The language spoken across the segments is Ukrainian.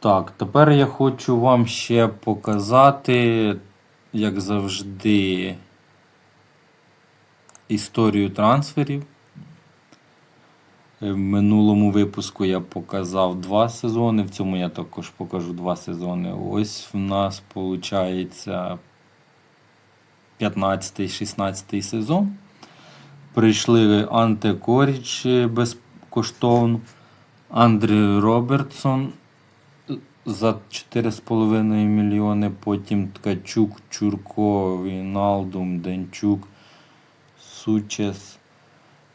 Так, тепер я хочу вам ще показати, як завжди, історію трансферів. Е, В минулому випуску я показав два сезони, в цьому я також покажу два сезони. Ось в нас виходить 15-16 сезон. Прийшли Анте Коріч е, безкоштовно, Андрій Робертсон за 4,5 мільйони, потім Ткачук, Чурко, Віналдум, Денчук, Сучес,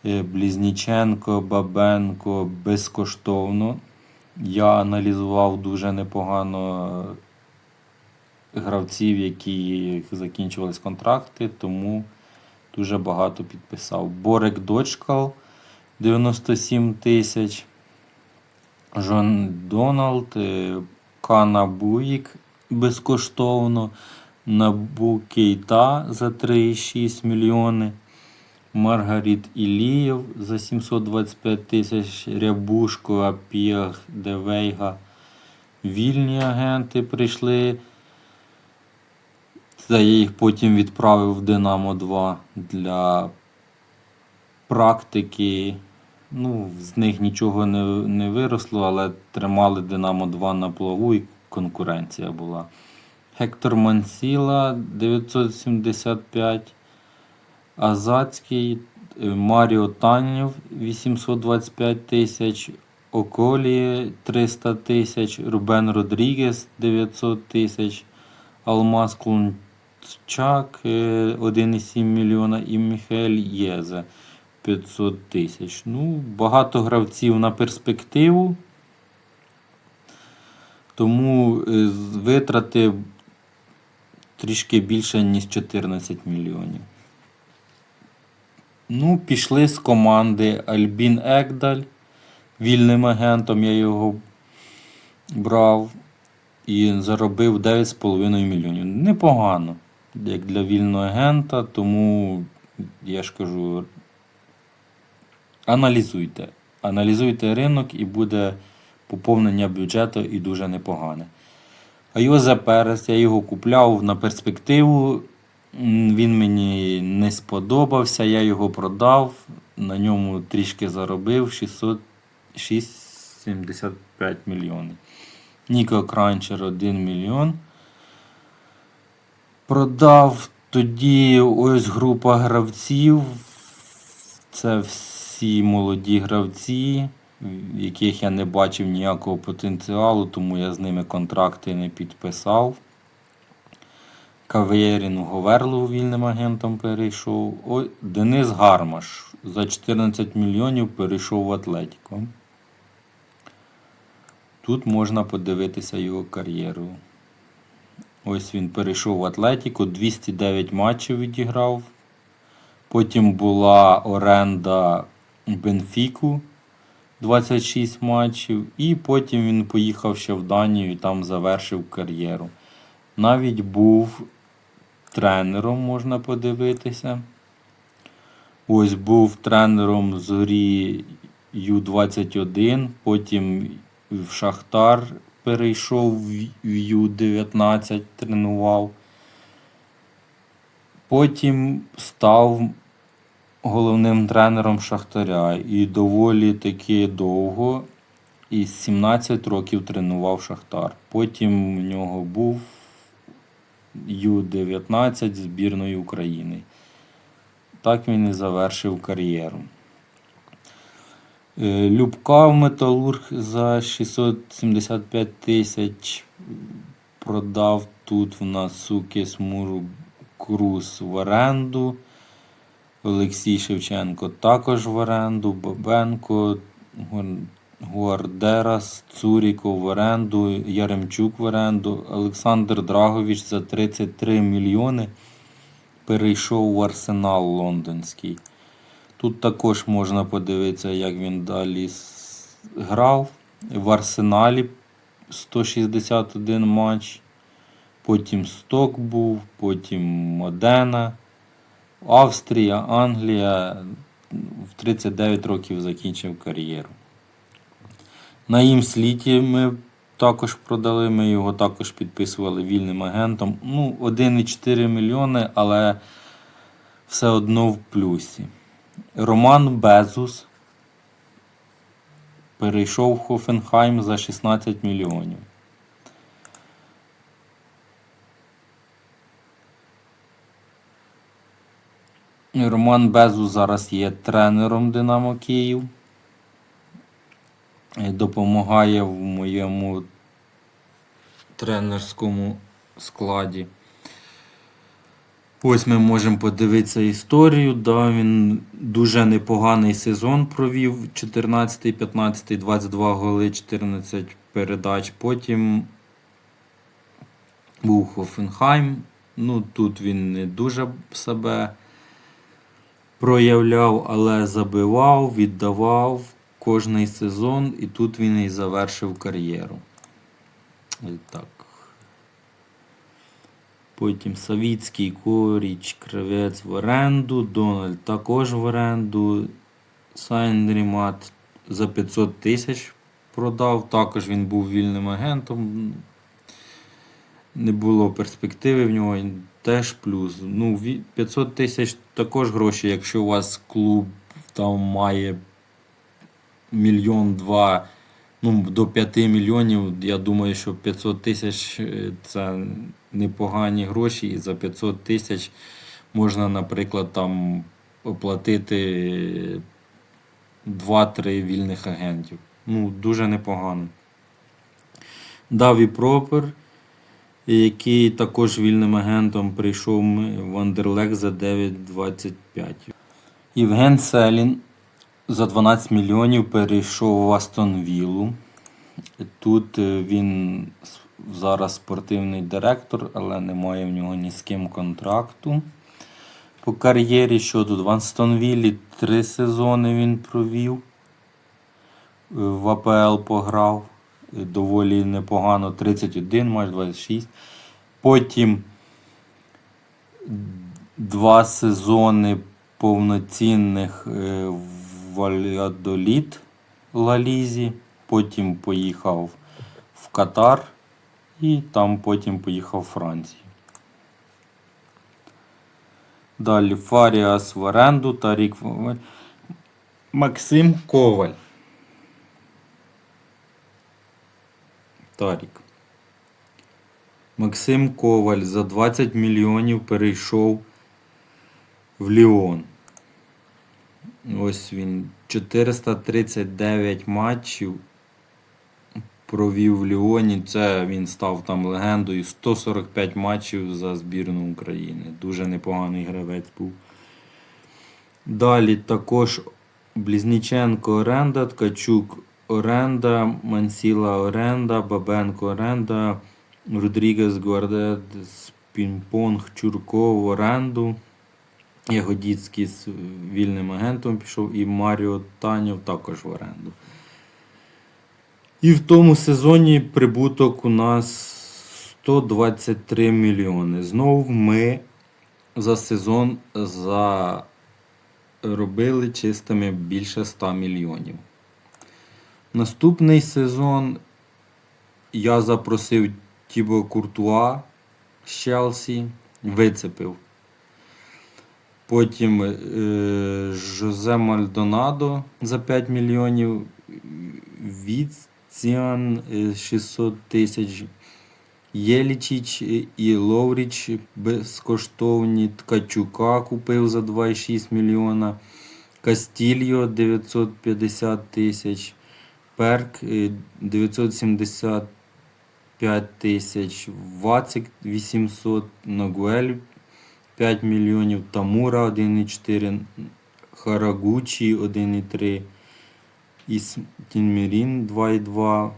е, Близніченко, Бабенко безкоштовно. Я аналізував дуже непогано гравців, які закінчувались контракти, тому дуже багато підписав. Борек Дочкал 97 тисяч. Жон Доналд, е, Кана Буїк безкоштовно, Набу Кейта за 3,6 мільйони, Маргаріт Ілієв за 725 тисяч, Рябушко, Апіах, Девейга. Вільні агенти прийшли. Це я їх потім відправив в Динамо 2 для практики. Ну, з них нічого не, не виросло, але тримали Динамо 2 на плаву і конкуренція була. Гектор Мансіла 975, Азацький, е, Маріо Танів 825 тисяч, Околі 300 тисяч, Рубен Родрігес 900 тисяч, Алмаз Клунчак е, 1,7 мільйона. І Міхель Єзе 500 тисяч. Ну, багато гравців на перспективу. Тому е, витрати трішки більше, ніж 14 мільйонів. Ну, пішли з команди Альбін Егдаль. Вільним агентом я його брав і заробив 9,5 мільйонів. Непогано, як для вільного агента, тому я ж кажу, аналізуйте. Аналізуйте ринок і буде поповнення бюджету і дуже непогане. А Йозе Перес, я його купляв на перспективу. Він мені не сподобався, я його продав, на ньому трішки заробив 675 мільйонів. Ніко Кранчер 1 мільйон. Продав тоді ось група гравців. Це всі молоді гравці, в яких я не бачив ніякого потенціалу, тому я з ними контракти не підписав. Кавєрін Говерлу вільним агентом перейшов. Ой, Денис Гармаш за 14 мільйонів перейшов в Атлетіко. Тут можна подивитися його кар'єру. Ось він перейшов в Атлетіко, 209 матчів відіграв. Потім була оренда Бенфіку 26 матчів. І потім він поїхав ще в Данію і там завершив кар'єру. Навіть був тренером, можна подивитися. Ось був тренером зорі Ю-21, потім в Шахтар перейшов в Ю-19, тренував. Потім став головним тренером Шахтаря і доволі таки довго, і 17 років тренував Шахтар. Потім в нього був Ю-19 збірної України. Так він і завершив кар'єру. Е, Любка в Металург за 675 тисяч продав. Тут в нас Сукіс Муру Круз в оренду. Олексій Шевченко також в оренду. Бабенко, Гуар- Гуардерас, Цуріков в оренду, Яремчук в оренду. Олександр Драгович за 33 мільйони перейшов в арсенал лондонський. Тут також можна подивитися, як він далі грав. В арсеналі 161 матч. Потім Сток був, потім Модена, Австрія, Англія. В 39 років закінчив кар'єру. На їм сліті ми також продали. Ми його також підписували вільним агентом. Ну, 1,4 мільйони, але все одно в плюсі. Роман Безус перейшов в Хофенхайм за 16 мільйонів. Роман Безус зараз є тренером Динамо Київ. Допомагає в моєму тренерському складі. Ось ми можемо подивитися історію. Да, він дуже непоганий сезон провів. 14, 15, 22 голи, 14 передач. Потім був Хофенхайм. Ну, тут він не дуже себе проявляв, але забивав, віддавав кожний сезон, і тут він і завершив кар'єру. Так. Потім Савіцький, Коріч, Кравець в оренду, Дональд також в оренду. Сайндрімат за 500 тисяч продав. Також він був вільним агентом. Не було перспективи в нього. Теж плюс. Ну, 500 тисяч також гроші, якщо у вас клуб там має мільйон два, ну, до 5 мільйонів, я думаю, що 500 тисяч е, це непогані гроші, і за 500 тисяч можна, наприклад, там оплатити 2-3 вільних агентів. Ну, дуже непогано. Даві Пропер, який також вільним агентом прийшов в Андерлег за 9,25. Євген Селін за 12 мільйонів перейшов в Астон Віллу. Тут е, він зараз спортивний директор, але немає в нього ні з ким контракту. По кар'єрі, що тут в Астон Віллі три сезони він провів. Е, В АПЛ пограв. Доволі непогано. 31, майже 26. Потім два сезони повноцінних е, в Вальядоліт Лалізі. Потім поїхав в Катар і там потім поїхав в Францію. Далі Фаріас в оренду та рік Максим Коваль. Тарік. Максим Коваль за 20 мільйонів перейшов в Ліон. Ось він 439 матчів провів в Ліоні. Це він став там легендою. 145 матчів за збірну України. Дуже непоганий гравець був. Далі також Близніченко оренда, Ткачук оренда, Мансіла оренда, Бабенко оренда, Родрігес Гвардет, Пінпонг, Чурко в оренду. Ягодіцький з вільним агентом пішов і Маріо Танєв також в оренду. І в тому сезоні прибуток у нас 123 мільйони. Знову ми за сезон заробили чистими більше 100 мільйонів. Наступний сезон я запросив Тібо Куртуа з Челсі, вицепив. Потім е, Жозе Мальдонадо за 5 мільйонів, Віціан е, 600 тисяч, Єлічіч і Ловріч безкоштовні, Ткачука купив за 2,6 мільйона, Кастільо 950 тисяч, Перк е, 975 тисяч, Вацик 800, Ногуель 5 мільйонів, Тамура 1,4, Харагучі 1,3, Тінмірін 2,2,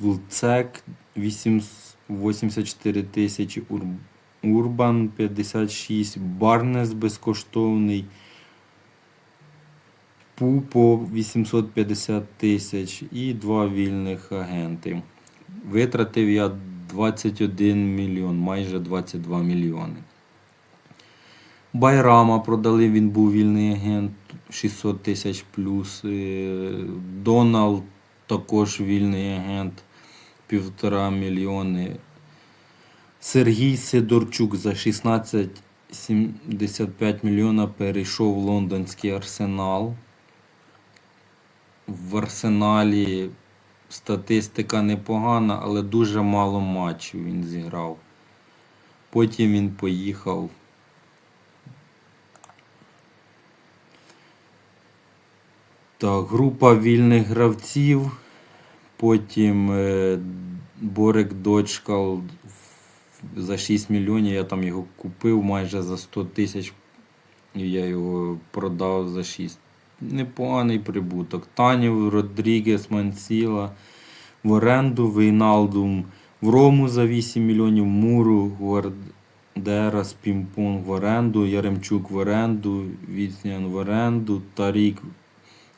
Вулцек 8 84 тисячі, Урбан 56, Барнес безкоштовний, Пупо 850 тисяч і два вільних агенти. Витратив я 21 мільйон, майже 22 мільйони. Байрама продали, він був вільний агент 600 тисяч плюс. Е, Доналд також вільний агент півтора мільйони. Сергій Сидорчук за 16,75 мільйона перейшов в лондонський арсенал. В арсеналі статистика непогана, але дуже мало матчів він зіграв. Потім він поїхав. Так, група вільних гравців. Потім е, Борик Дочкал за 6 мільйонів. Я там його купив майже за 100 тисяч. І я його продав за 6. Непоганий прибуток. Танів, Родрігес, Мансіла в оренду, Вейналдум в Рому за 8 мільйонів, Муру, Гвардера з Пімпон в оренду, Яремчук в оренду, Віцнян в оренду, Тарік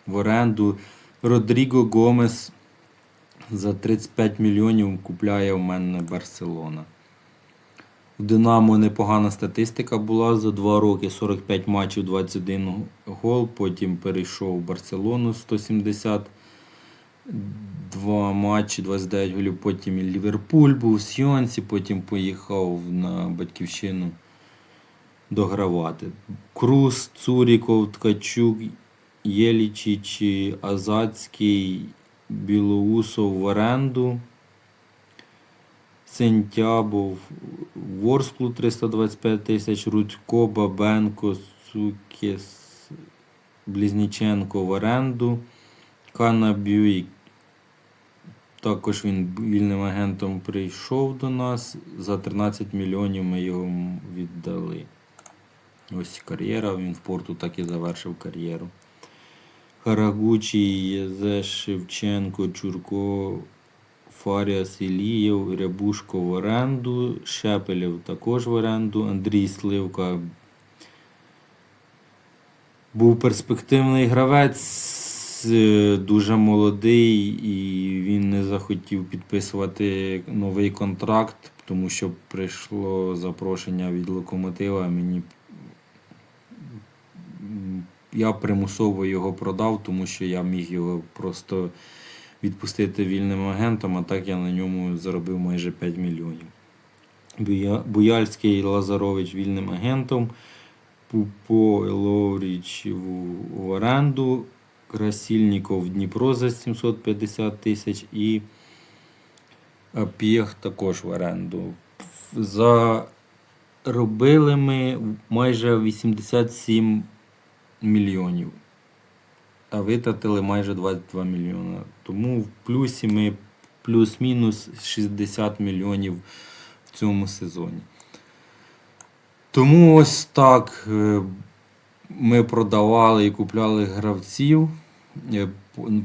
в оренду, Родріго Гомес за 35 мільйонів купляє в мене Барселона. У Динамо непогана статистика була за 2 роки 45 матчів, 21 гол. Потім перейшов в Барселону 172 матчі, 29 голів. Потім Ліверпуль був в Сйонці, потім поїхав на батьківщину догравати. Круз, Цуріков, Ткачук, Єлічіч, Азацький, Білоусов в оренду. Сентябов, Ворсклу 325 тисяч, Рудько, Бабенко, Цукіс, Близніченко в оренду, Кана Бюй. Також він вільним агентом прийшов до нас. За 13 мільйонів ми його віддали. Ось кар'єра, він в порту так і завершив кар'єру. Харагучі, Єзе, Шевченко, Чурко, Фаріас Ілієв, Рябушко в оренду, Шепелєв також в оренду, Андрій Сливка був перспективний гравець, е, дуже молодий, і він не захотів підписувати новий контракт, тому що прийшло запрошення від локомотива. Мені я примусово його продав, тому що я міг його просто відпустити вільним агентом, а так я на ньому заробив майже 5 мільйонів. Буя- Буяльський Лазарович вільним агентом, Пупо Ловріч в, оренду, Красильніков Дніпро за 750 тисяч і Пєх також в оренду. Заробили ми майже 87 мільйонів а витратили майже 22 мільйони. Тому в плюсі ми плюс-мінус 60 мільйонів в цьому сезоні. Тому ось так е, ми продавали і купляли гравців, е,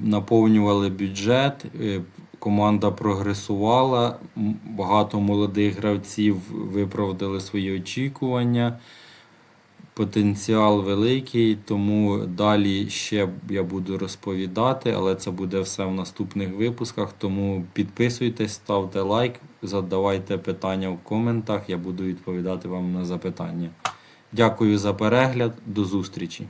наповнювали бюджет, е, команда прогресувала, багато молодих гравців виправдали свої очікування потенціал великий, тому далі ще я буду розповідати, але це буде все в наступних випусках. Тому підписуйтесь, ставте лайк, задавайте питання в коментах. Я буду відповідати вам на запитання. Дякую за перегляд, до зустрічі!